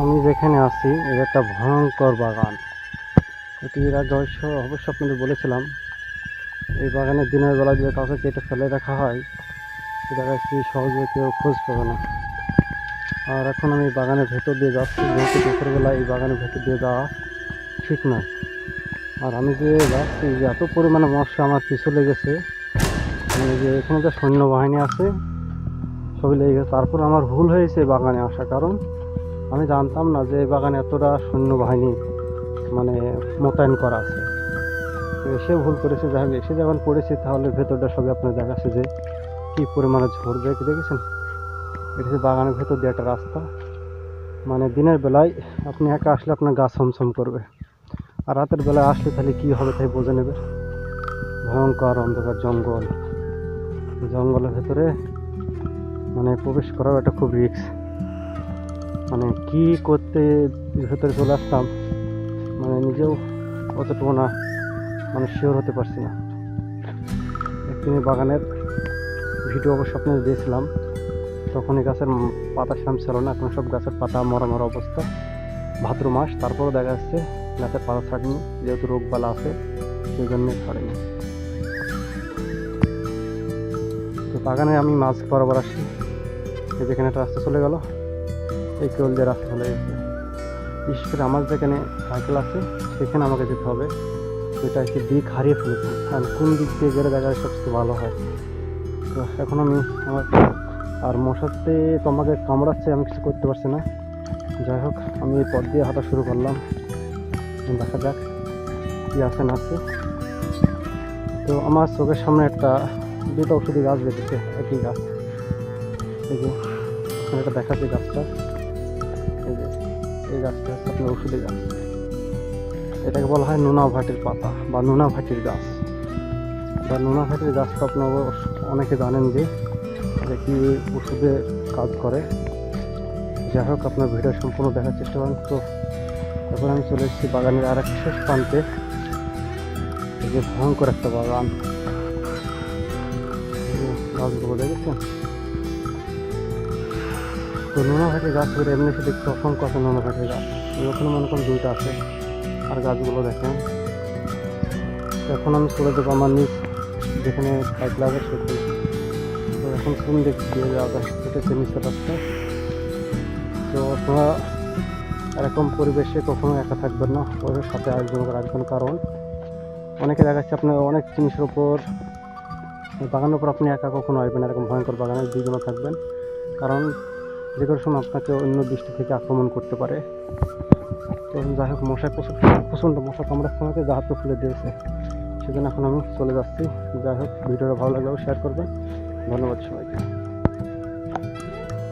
আমি যেখানে আছি এটা একটা ভয়ঙ্কর বাগান। এটি এর অবশ্য অবশ্য আপনাদের বলেছিলাম, এই বাগানে দিনের বেলা যদি কাউকে কেটে ফেলে রাখা হয়, সে জায়গায় কি সহজে কেউ খোঁজ পাবে না। আর এখন আমি বাগানের ভেতর দিয়ে যাচ্ছি, যেহেতু দুপুরবেলা এই বাগানের ভেতর দিয়ে যাওয়া ঠিক নয়। আর আমি যে যাচ্ছি, যে এত পরিমাণে মশা আমার পিছু লেগেছে যে এখানে যে সৈন্যবাহিনী আছে, সবই লেগে গেছে। তারপর আমার ভুল হয়েছে বাগানে আসা কারণ আমি জানতাম না যে এই বাগানে এতটা সৈন্যবাহিনী মানে মোতায়েন করা আছে। এসে ভুল করেছে। যাই হোক, এসে যখন পড়েছে, তাহলে ভেতরটা সবই আপনার দেখাচ্ছে যে কী পরিমাণে ঝড় দেখ দেখেছেন? এটা বাগানের ভেতর দিয়ে একটা রাস্তা। মানে দিনের বেলায় আপনি একা আসলে আপনার গা ছমছম করবে। আর রাতের বেলায় আসলে তাহলে কী হবে তাই বোঝে নেবে ভয়ঙ্কর অন্ধকার জঙ্গল। জঙ্গলের ভেতরে মানে প্রবেশ করাও একটা খুব রিস্ক মানে কি করতে ভেতরে চলে আসলাম মানে নিজেও অতটুকু না মানে শিওর হতে পারছি না। একদিন বাগানের ভিডিও অবশ্য আপনাদের দিয়েছিলাম তখন এই গাছের পাতা সেরকম ছিল না, এখন সব গাছের পাতা, মরা মরা অবস্থা। ভাদ্র মাস, তারপরও দেখা যাচ্ছে গাছের পাতা ছাড়েনি, যেহেতু রোগবালা আছে সেই জন্য ছাড়েনি। তো বাগানে আমি মাছ বরাবর আসি যেখানে একটা রাস্তা চলে গেল। এই কেবল যে রাস্তা চলে গেছে। বিশেষ করে আমার যেখানে সাইকেল আছে, সেখানে আমাকে যেতে হবে। ওইটা একটি দিক হারিয়ে ফেলেছি। আর কোন দিক দিয়ে গেলে দেখা যায় সবচেয়ে ভালো হয়। তো এখন আমি আমার আর মশাতে তো আমাকে কামড়াচ্ছে, আমি কিছু করতে পারছি না। যাই হোক, আমি পথ দিয়ে হাঁটা শুরু করলাম। দেখা যাক কী আছে, না আছে। তো আমার চোখের সামনে একটা দুটো ওষুধি গাছ বেঁধেছে, একই গাছ। যে, এখানে দেখাচ্ছে গাছটা। এই গাছটা হচ্ছে আপনার ওষুধি গাছ। এটাকে বলা হয় নোনা ভাটির পাতা বা নোনা ভাটির গাছ। বা নোনা ভাটির গাছটা আপনার অনেকে জানেন যে, এটা কি ওষুধে কাজ করে। যাই হোক, আপনার ভিডিও সম্পূর্ণ দেখার চেষ্টা করেন। তো এখন আমি চলে এসেছি বাগানের আর এক শেষ প্রান্তে। যে ভয়ঙ্কর একটা বাগান। গাছগুলো দেখেছেন? তো নোনা গাছগুলো এমনি সে দেখতে অসংখ্য আছে নোনা ভাটির গাছ। ওখানে মনে করেন দুইটা আছে। আর গাছগুলো দেখেন। এখন আমি চলে যাব আমার নিজ যেখানে সাইকেল আছে সেখানে তো এখন কোন দিক দিয়ে যায় এটা হচ্ছে নিচের তো আপনারা এরকম পরিবেশে কখনো একা থাকবেন না। ওদের সাথে আয়োজন রাখবেন কারণ। অনেকে দেখাচ্ছে আপনার অনেক জিনিসের উপর, বাগানের উপর আপনি একা কখনো আসবেন এরকম ভয়ঙ্কর বাগানে দুজনে থাকবেন। কারণ যে কোনো সময় আপনাকে অন্য দৃষ্টি থেকে আক্রমণ করতে পারে। তো যাই হোক, মশায় প্রচুর প্রচণ্ড মশা কামড়াচ্ছে আমাকে যা হাত খুলে দিয়েছে। সেজন্য এখন আমি চলে যাচ্ছি। যাই হোক, ভিডিওটা ভালো লাগলেও শেয়ার করবেন। ধন্যবাদ সবাইকে।